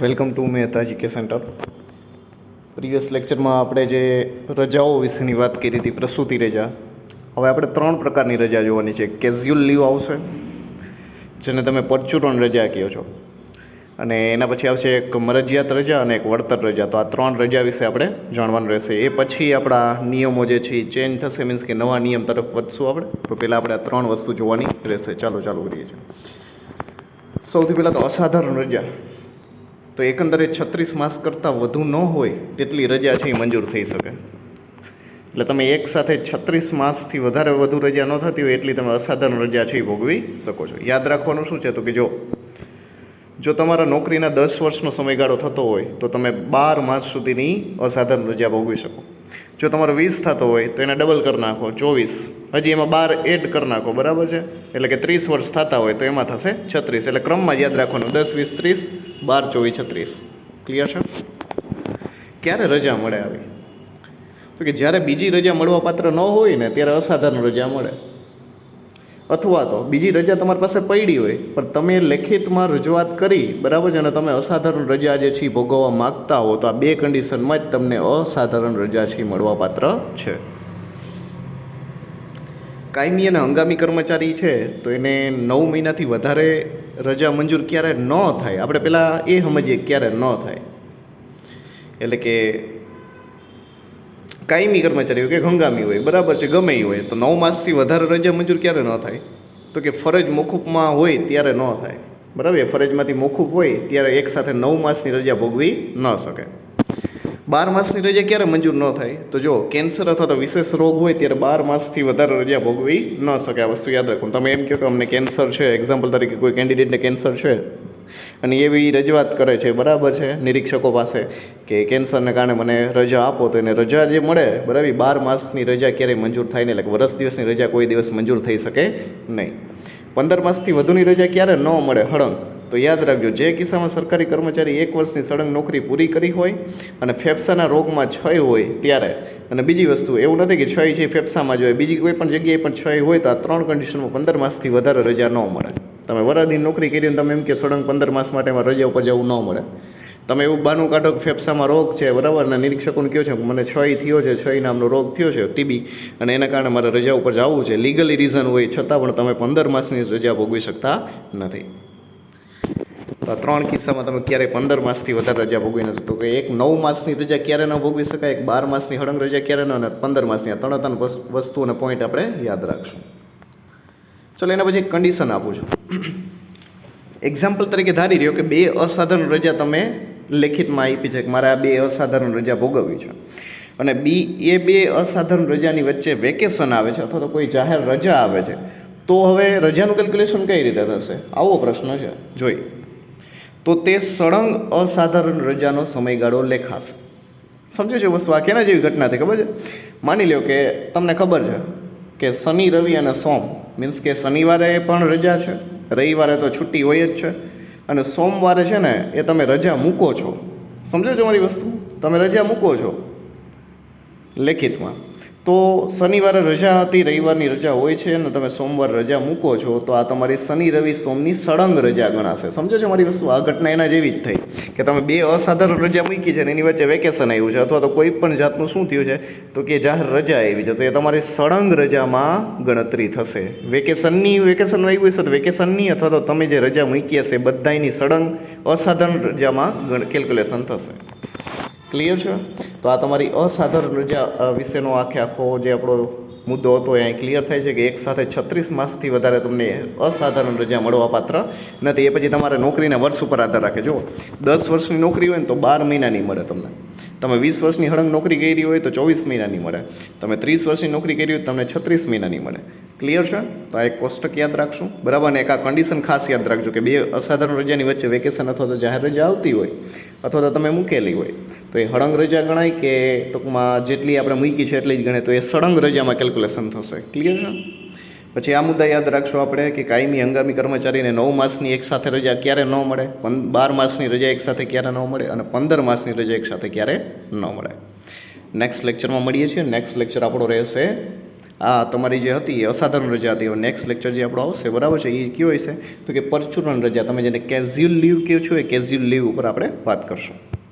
Welcome to Mehta GK centre. Previous લેક્ચરમાં આપણે જે રજાઓ વિશેની વાત કરી હતી, પ્રસૂતિ રજા. હવે આપણે ત્રણ પ્રકારની રજા જોવાની છે. કેઝ્યુઅલ લીવ આવશે, જેને તમે પરચુરણ રજા કહો છો. અને એના પછી આવશે એક મરજિયાત રજા અને એક વળતર રજા. તો આ ત્રણ રજા વિશે આપણે જાણવાનું રહેશે. એ પછી આપણા નિયમો જે છે, એ ચેન્જ થશે. મીન્સ કે નવા નિયમ તરફ વધશું આપણે. તો પહેલાં આપણે આ ત્રણ વસ્તુ જોવાની રહેશે. ચાલો, ચાલુ કરીએ છીએ. સૌથી પહેલાં તો અસાધારણ રજા. તો એકંદરે છત્રીસ માસ કરતાં વધુ ન હોય તેટલી રજા છે એ મંજૂર થઈ શકે. એટલે તમે એક સાથે છત્રીસ માસથી વધારે વધુ રજા ન થતી હોય એટલી તમે અસાધારણ રજા છે એ ભોગવી શકો છો. યાદ રાખવાનું શું છે તો કે જો જો તમારા નોકરીના દસ વર્ષનો સમયગાળો થતો હોય તો તમે બાર માસ સુધીની અસાધારણ રજા ભોગવી શકો. જો તમારો વીસ થતો હોય તો એને ડબલ કરી નાખો, ચોવીસ. હજી એમાં બાર એડ કરી નાખો, બરાબર છે? એટલે કે ત્રીસ વર્ષ થતા હોય તો એમાં થશે છત્રીસ. એટલે ક્રમમાં યાદ રાખવાનું, દસ, વીસ, ત્રીસ, બાર, ચોવીસ, છત્રીસ. ક્લિયર છે? ક્યારે રજા મળે આવી? તો કે જ્યારે બીજી રજા મળવા પાત્ર ન હોય ને, ત્યારે અસાધારણ રજા મળે. અથવા તો બીજી રજા તમારી પાસે પડી હોય, પણ તમે લેખિતમાં રજૂઆત કરી, બરાબર છે? અને તમે અસાધારણ રજા જે છે ભોગવવા માગતા હો, તો આ બે કન્ડિશનમાં જ તમને અસાધારણ રજા છે મળવાપાત્ર મળવા પાત્ર છે. કાયમી અને હંગામી કર્મચારી છે, તો એને નવ મહિનાથી વધારે રજા મંજૂર ક્યારે ન થાય? આપણે પહેલાં એ સમજીએ ક્યારે ન થાય. એટલે કે કાયમી કર્મચારી હોય કે હંગામી હોય, બરાબર છે, ગમે એ હોય. તો નવ માસથી વધારે રજા મંજૂર ક્યારે ન થાય? તો કે ફરજ મોકૂફમાં હોય ત્યારે ન થાય. બરાબર? એ ફરજમાંથી મોકૂફ હોય ત્યારે એક સાથે નવ માસની રજા ભોગવી ન શકે. બાર માસની રજા ક્યારે મંજૂર ન થાય? તો જો કેન્સર અથવા તો વિશેષ રોગ હોય ત્યારે બાર માસથી વધારે રજા ભોગવી ન શકે. આ વસ્તુ યાદ રાખો. તમે એમ કહો કે અમને કેન્સર છે એક્ઝામ્પલ તરીકે કોઈ કેન્ડિડેટને કેન્સર છે. અને એવી રજૂઆત કરે છે, બરાબર છે? નિરીક્ષકો પાસે કે કેન્સરને કારણે મને રજા આપો તો એને રજા જે મળે, બરાબર બાર માસની રજા ક્યારેય મંજૂર થાય નહીં, એટલે વરસ દિવસની રજા કોઈ દિવસ મંજૂર થઈ શકે નહીં. પંદર માસથી વધુની રજા ક્યારે ન મળે, હળંગ. તો યાદ રાખજો, જે કિસ્સામાં સરકારી કર્મચારી એક વર્ષની સળંગ નોકરી પૂરી કરી હોય અને ફેફસાના રોગમાં છય હોય ત્યારે, અને બીજી વસ્તુ એવું નથી કે છય છે ફેફસામાં જ હોય, બીજી કોઈ પણ જગ્યાએ પણ છય હોય તો આ ત્રણ કન્ડિશનમાં પંદર માસથી વધારે રજા ન મળે. તમે વરાદી નોકરી કરીને તમે એમ કે સળંગ પંદર માસ માટે એમાં રજા ઉપર જવું ન મળે. તમે એવું બાનું કાઢો કે ફેફસામાં રોગ છે, બરાબર? ને નિરીક્ષકોને કહો છે મને છય થયો છે છય નામનો રોગ થયો છે, ટીબી. અને એના કારણે મારે રજા ઉપર જવું છે. લીગલી રીઝન હોય છતાં પણ તમે પંદર માસની રજા ભોગવી શકતા નથી. તો આ ત્રણ કિસ્સામાં તમે ક્યારેય પંદર માસથી વધારે રજા ભોગવી નથી તો કે એક નવ માસની રજા ક્યારે ન ભોગવી શકાય? એક બાર માસની હળંગ રજા ક્યારે ન અને પંદર માસની આ ત્રણ ત્રણ વસ- વસ્તુ અને પોઈન્ટ આપણે યાદ રાખશું. ચલો એના પછી કન્ડિશન આપું છું. એક્ઝામ્પલ તરીકે ધારી રહ્યો કે બે અસાધારણ રજા તમે લેખિતમાં આપી છે કે મારે આ બે અસાધારણ રજા ભોગવવી છે. અને બી, એ બે અસાધારણ રજાની વચ્ચે વેકેશન આવે છે અથવા તો કોઈ જાહેર રજા આવે છે. તો હવે રજાનું કેલ્ક્યુલેશન કઈ રીતે થશે? આવો પ્રશ્ન છે. જોઈ તો તે સળંગ અસાધારણ રજાનો સમયગાળો લેખાશે. સમજો છો વસ્તુ? આ કેના જેવી ઘટના થઈ ખબર છે? માની લો કે તમને ખબર છે કે શનિ, રવિ અને સોમ મીન્સ કે શનિવારે પણ રજા છે, રવિવારે તો છુટ્ટી હોય જ છે અને સોમવારે છે ને એ તમે રજા મૂકો છો. સમજો છો મારી વસ્તુ? તમે રજા મૂકો છો લેખિતમાં. તો શનિવારે રજા હતી, રવિવારની રજા હોય છે અને તમે સોમવાર રજા મૂકો છો, તો આ તમારી શનિ, રવિ, સોમની સળંગ રજા ગણાશે. સમજો છો મારી વસ્તુ? આ ઘટના એના જેવી જ થઈ. કે તમે બે અસાધારણ રજા મૂકી છે ને એની વચ્ચે વેકેશન આવ્યું છે, અથવા તો કોઈ પણ જાતનું શું થયું છે, તો કે જાહેર રજા આવી છે, તો એ તમારી સળંગ રજામાં ગણતરી થશે. વેકેશનની વેકેશન આવ્યું હશે તો વેકેશનની અથવા તો તમે જે રજા મૂકી હશે બધાની સળંગ અસાધારણ રજામાં ગણ કેલ્ક્યુલેશન થશે. ક્લિયર છે? તો આ તમારી અસાધારણ રજા વિશેનો આખે આખો જે આપણો મુદ્દો હતો એ અહીં ક્લિયર થાય છે કે એક સાથે છત્રીસ માસથી વધારે તમને અસાધારણ રજા મળવા પાત્ર નથી. એ પછી તમારે નોકરીના વર્ષ ઉપર આધાર રાખે. જો દસ વર્ષની નોકરી હોય ને તો બાર મહિનાની મળે તમને. તમે વીસ વર્ષની હળંગ નોકરી કરી હોય તો ચોવીસ મહિનાની મળે. તમે ત્રીસ વર્ષની નોકરી કરી હોય તો તમને છત્રીસ મહિનાની મળે. ક્લિયર છે? તો આ એક કોષ્ટક યાદ રાખશું. બરાબર? ને એક આ કન્ડિશન ખાસ યાદ રાખજો કે બે અસાધારણ રજાની વચ્ચે વેકેશન અથવા તો જાહેર રજા આવતી હોય અથવા તો તમે મૂકેલી હોય. તો એ હળંગ રજા ગણાય કે ટૂંકમાં જેટલી આપણે મૂકી છે એટલી જ ગણાય. તો એ સળંગ રજામાં કેલ્ક્યુલેશન થશે. ક્લિયર છે? પછી આ મુદ્દા યાદ રાખશું આપણે કે કાયમી હંગામી કર્મચારીને નવ માસની એક સાથે રજા ક્યારે ન મળે? પંદ બાર માસની રજા એક સાથે ક્યારે ન મળે? અને પંદર માસની રજા એક સાથે ક્યારે ન મળે? નેક્સ્ટ લેક્ચરમાં મળીએ છીએ. નેક્સ્ટ લેક્ચર આપણો રહેશે આ તમારી જે હતી એ અસાધારણ રજા હતી. નેક્સ્ટ લેક્ચર જે આપણો આવશે, બરાબર છે? એ કયો હશે? તો કે પરચુરણ રજા. તમે જેને કેઝ્યુઅલ લીવ કહો છો એ કેઝ્યુઅલ લીવ ઉપર આપણે વાત કરશું.